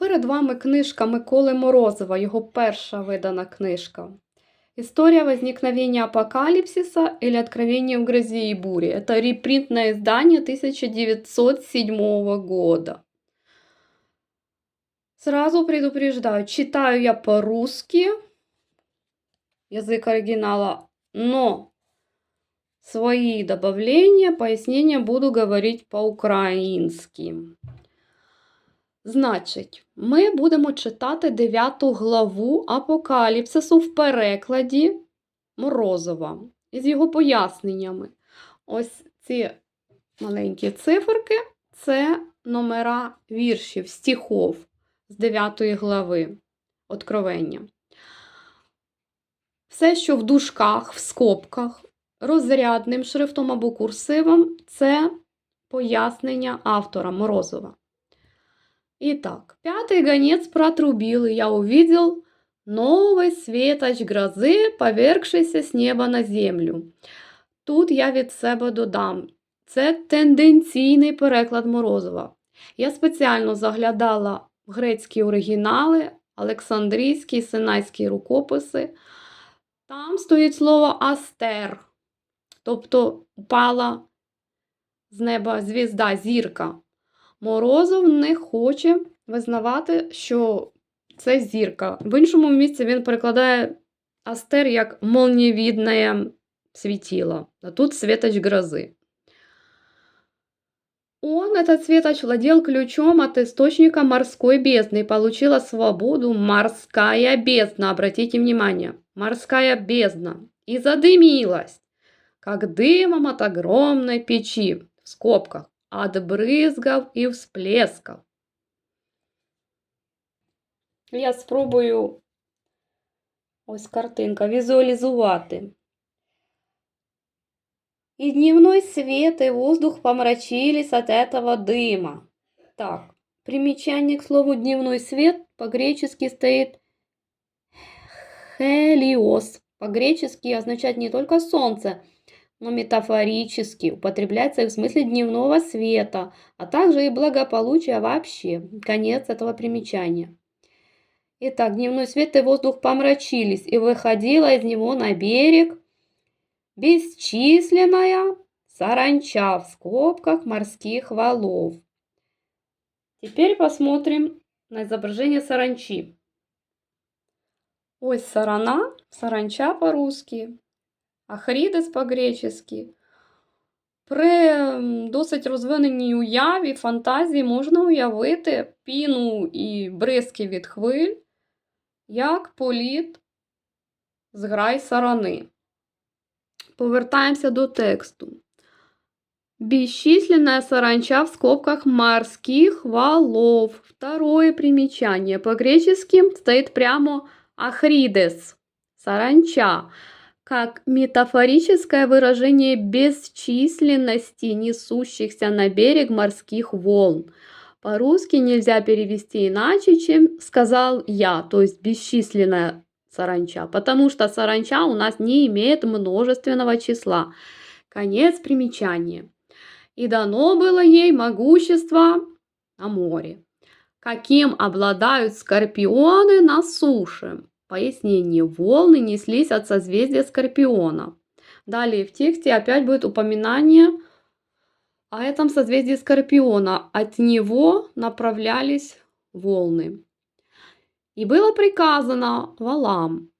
Перед вами книжка Миколи Морозова, його перша видана книжка. История возникновения апокалипсиса или откровение в грозе и буре. Это репринтное издание 1907 года. Сразу предупреждаю, читаю я по-русски, язык оригинала, но свои добавления, пояснения буду говорить по-українськи. Значить, ми будемо читати 9 главу Апокаліпсису в перекладі Морозова із його поясненнями. Ось ці маленькі циферки це номера віршів, стихов з 9 глави Откровення. Все, що в дужках, в скобках, розрядним шрифтом або курсивом, це пояснення автора Морозова. Итак, пятый гонец протрубил, и я увидел новый светоч грози, повергшийся з неба на землю. Тут я від себе додам. Це тенденційний переклад Морозова. Я спеціально заглядала в грецькі оригінали, Олександрійські, Синайські рукописи. Там стоїть слово Астер, тобто упала з неба звізда, зірка. Морозов не хоче визнавати, що це зірка. В іншому місці він перекладає Астер як молниевидное светило, а тут светоч грозы. Он, этот светоч, владел ключом от источника морской бездны и получила свободу морская бездна. Обратите внимание, морская бездна. И задымилась, как дымом от огромной печи, в скобках, от брызгов и всплесков. Я спробую ось картинка візуалізувати. И дневной свет, и воздух помрачились от этого дыма. Так, примечание к слову дневной свет по-гречески стоит хелиос. По-гречески означает не только солнце, но метафорически употребляется и в смысле дневного света, а также и благополучия вообще. Конец этого примечания. Итак, дневной свет и воздух помрачились, и выходила из него на берег бесчисленная саранча в скобках морских валов. Теперь посмотрим на изображение саранчи. Ось сарана, саранча по-русски, ахрідес по-гречески. При досить розвиненій уяві, фантазії можна уявити піну і бризки від хвиль, як політ зграй сарани. Повертаємося до тексту. Бесчисленная саранча в скобках морских валов. Второе примечание. По-гречески стоит прямо ахридес. Саранча. Как метафорическое выражение бесчисленности несущихся на берег морских волн. По-русски нельзя перевести иначе, чем сказал я, то есть бесчисленная саранча, потому что саранча у нас не имеет множественного числа. Конец примечания. И дано было ей могущество на море, каким обладают скорпионы на суше. Пояснение. Волны неслись от созвездия Скорпиона. Далее в тексте опять будет упоминание о этом созвездии Скорпиона. От него направлялись волны. И было приказано валам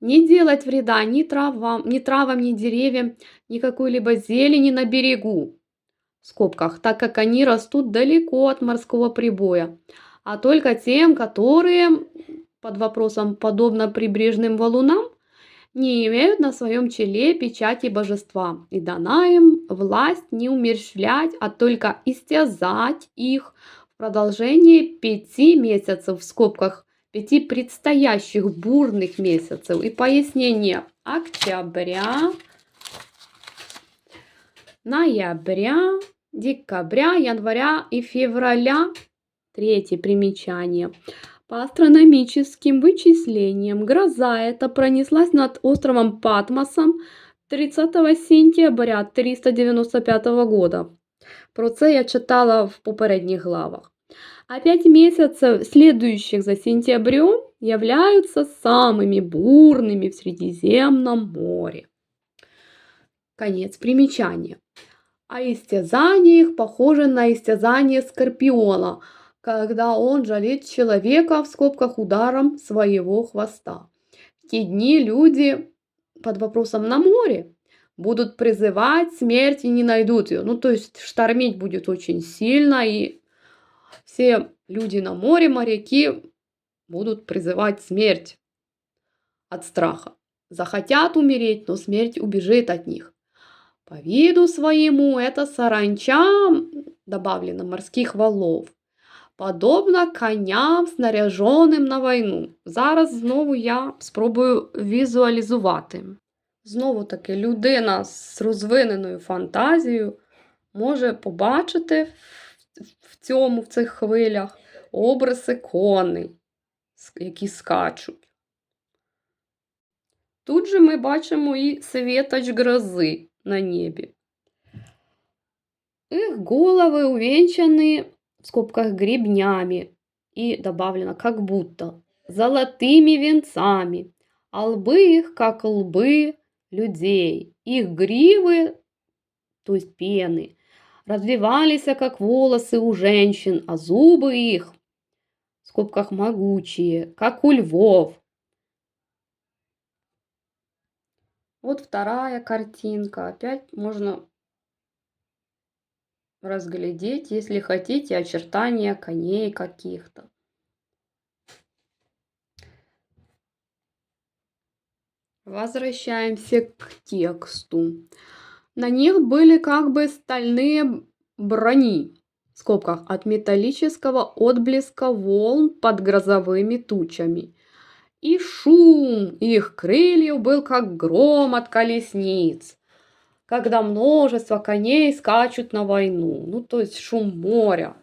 не делать вреда ни травам, ни травам, ни деревьям, ни какой-либо зелени на берегу, в скобках, так как они растут далеко от морского прибоя, а только тем, которые, под вопросом, подобно прибрежным валунам, не имеют на своем челе печати божества, и дана им власть не умерщвлять, а только истязать их в продолжении пяти месяцев, в скобках, пяти предстоящих бурных месяцев. И пояснение октября, ноября, декабря, января и февраля. Третье примечание. По астрономическим вычислениям, гроза эта пронеслась над островом Патмосом 30 сентября 395 года. Про це я читала в попередніх главах. А пять месяцев, следующих за сентябрем, являются самыми бурными в Средиземном море. Конец примечания. А истязание их похоже на истязание скорпиона, когда он жалит человека в скобках ударом своего хвоста. В те дни люди под вопросом на море будут призывать смерть и не найдут ее. Ну, то есть штормить будет очень сильно, и все люди на море, моряки, будут призывать смерть от страха. Захотят умереть, но смерть убежит от них. По виду своему это саранча, добавлено морских валов, подобно коням, снаряженим на війну. Зараз знову я спробую візуалізувати. Знову таки, людина з розвиненою фантазією може побачити в цьому, в цих хвилях образи коней, які скачуть. Тут же ми бачимо і світоч грози на небі. Их головы увенчаны в скобках гребнями и добавлено как будто золотыми венцами, а лбы их как лбы людей. Их гривы, то есть пены, развивались, как волосы у женщин, а зубы их, в скобках могучие, как у львов. Вот вторая картинка. Опять можно разглядеть, если хотите, очертания коней каких-то. Возвращаемся к тексту. На них были как бы стальные брони, в скобках, от металлического отблеска волн под грозовыми тучами. И шум их крыльев был как гром от колесниц, когда множество коней скачут на войну. Ну, то есть шум моря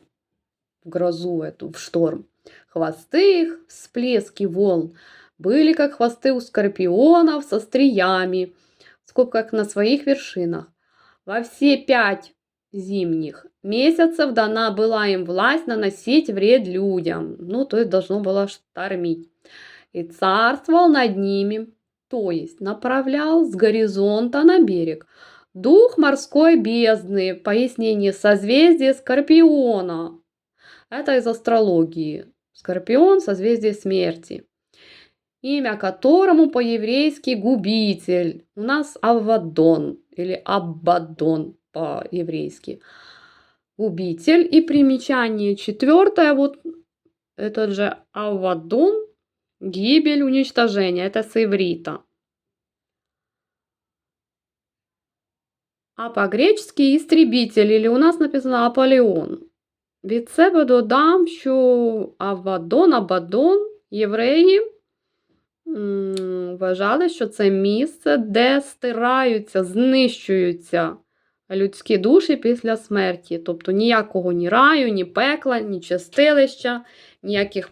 в грозу эту, в шторм. Хвосты их, всплески волн, были как хвосты у скорпионов со стриями, в скобках на своих вершинах. Во все пять зимних месяцев дана была им власть наносить вред людям. Ну, то есть должно было штормить. И царствовал над ними, то есть направлял с горизонта на берег. Дух морской бездны, пояснение созвездия Скорпиона. Это из астрологии. Скорпион – созвездие смерти имя которому по-еврейски губитель. У нас Аввадон или Аббадон по-еврейски. Губитель. И примечание четвертое, вот этот же Аввадон, гибель, уничтожение. Это с иврита. А по-гречески істрібітель, или у нас написано Аполеон. Від себе додам, що Авадон, Абадон, євреї вважали, що це місце, де стираються, знищуються людські душі після смерті. Тобто ніякого ні раю, ні пекла, ні чистилища, ніяких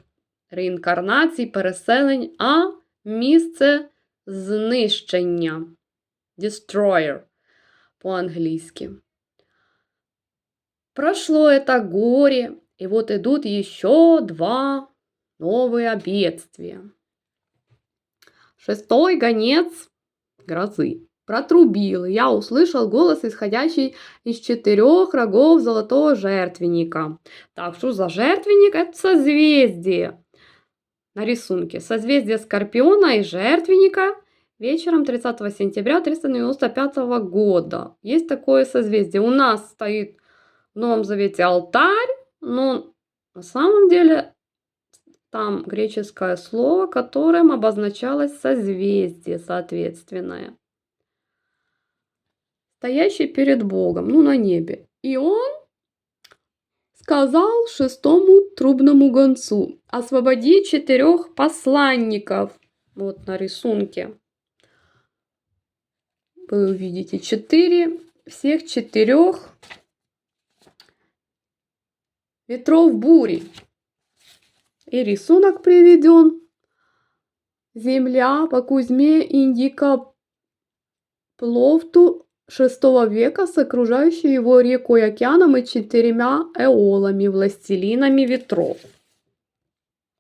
реінкарнацій, переселень, а місце знищення. Destroyer по-английски. Прошло это горе, и вот идут еще два новые бедствия. Шестой гонец грозы протрубил, я услышал голос, исходящий из четырех рогов золотого жертвенника. Так, что за жертвенник? Это созвездие. На рисунке. Созвездие Скорпиона и жертвенника вечером 30 сентября 395 года. Есть такое созвездие. У нас стоит в Новом Завете алтарь, но на самом деле там греческое слово, которым обозначалось созвездие соответственное. Стоящий перед Богом, ну на небе. И он сказал шестому трубному гонцу, освободи четырех посланников. Вот на рисунке. Вы увидите четыре, всех четырех ветров бури. И рисунок приведен. Земля по Кузьме Индика Пловту VI века с окружающей его рекой океаном и чотирма еолами, властелінами вітров.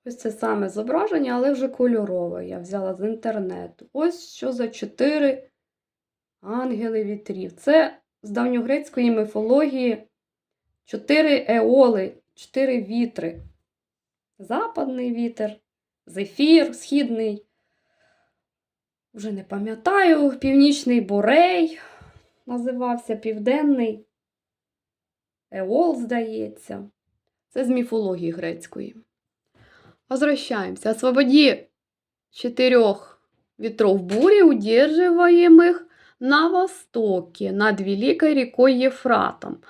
Ось це саме зображення, але вже кольорове. Я взяла з інтернету. Ось що за чотири ангели вітрів. Це з давньогрецької міфології чотири еоли, чотири вітри. Западний вітер, зефір, східний. Вже не пам'ятаю, північний Борей називався Південний. Еол, здається. Це з міфології грецької. Возвращаемся. Освободи четырех ветров бури, удерживаемых на востоке, над великой рекой Ефратом.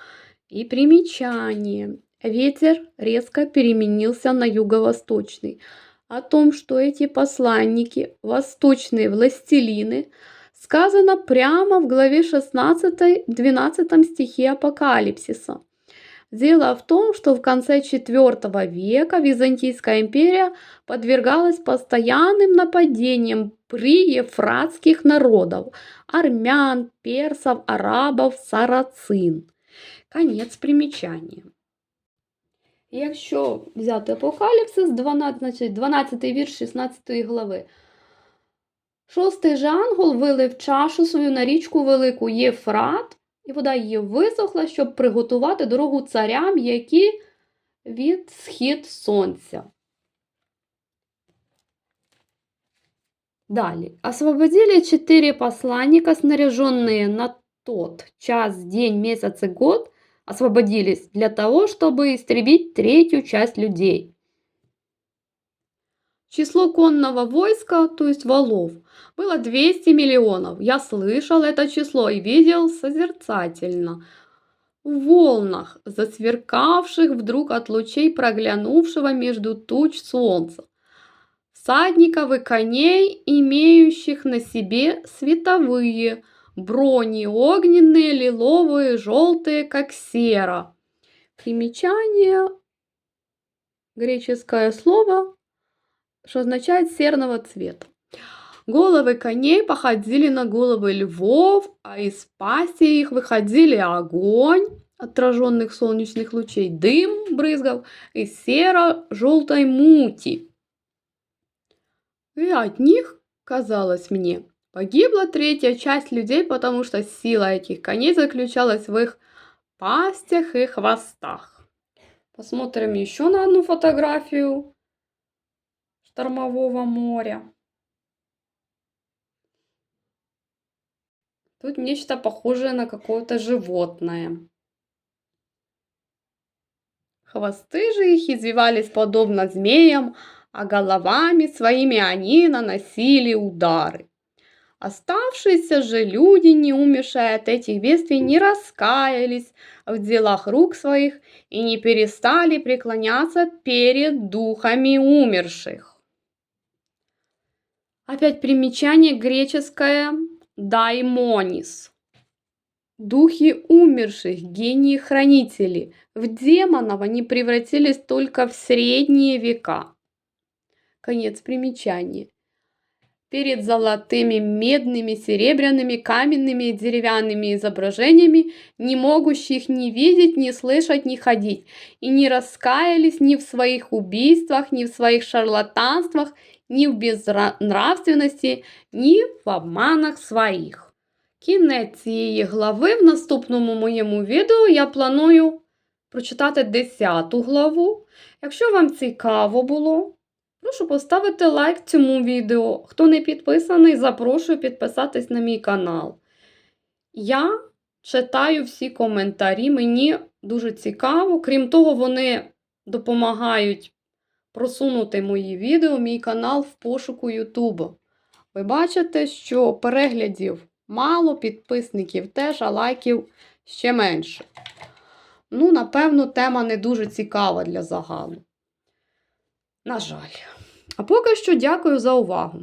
И примечание. Ветер резко переменился на юго-восточный. О том, что эти посланники, восточные властелины, сказано прямо в главе 16-12 стихе Апокалипсиса. Дело в том, что в конце IV века Византийская империя подвергалась постоянным нападениям приефратских народов – армян, персов, арабов, сарацин. Конець примічання. Якщо взяти апокаліпсис, 12, значить, 12 вірш 16 глави. Шостий же ангел вилив чашу свою на річку велику Єфрат, і вода її висохла, щоб приготувати дорогу царям, які від схід сонця. Далее. Освободили четыре посланника, снаряженные на тот час, день, месяц и год, освободились для того, чтобы истребить третью часть людей. Число конного войска, то есть валов, было 200 миллионов. Я слышал это число и видел созерцательно. В волнах, засверкавших вдруг от лучей проглянувшего между туч солнца. Всадников и коней, имеющих на себе световые, брони огненные, лиловые, желтые, как сера. Примечание. Греческое слово, что означает серного цвета. Головы коней походили на головы львов, а из пасти их выходили огонь отраженных солнечных лучей, дым брызгал и серо-желтой мути. И от них, казалось мне, погибла третья часть людей, потому что сила этих коней заключалась в их пастях и хвостах. Посмотрим еще на одну фотографию штормового моря. Тут нечто похожее на какое-то животное. Хвосты же их извивались подобно змеям, а головами своими они наносили удары. Оставшиеся же люди, не умершие от этих бедствий, не раскаялись в делах рук своих и не перестали преклоняться перед духами умерших. Опять примечание греческое даймонис. Духи умерших, гении-хранители. В демонов они превратились только в средние века. Конец примечания. Перед золотыми, медными, серебряными, каменными и деревянными изображениями, не могущих ни видеть, ни слышать, ни ходить, и не раскаялись ни в своих убийствах, ни в своих шарлатанствах, ні в безнравственності, ні в обманах своїх. Кінець цієї глави в наступному моєму відео я планую прочитати 10 главу. Якщо вам цікаво було, прошу поставити лайк цьому відео. Хто не підписаний, запрошую підписатись на мій канал. Я читаю всі коментарі, мені дуже цікаво. Крім того, вони допомагають просунути мої відео, мій канал в пошуку Ютубу. Ви бачите, що переглядів мало, підписників теж, а лайків ще менше. Ну, напевно, тема не дуже цікава для загалу. На жаль. А поки що дякую за увагу.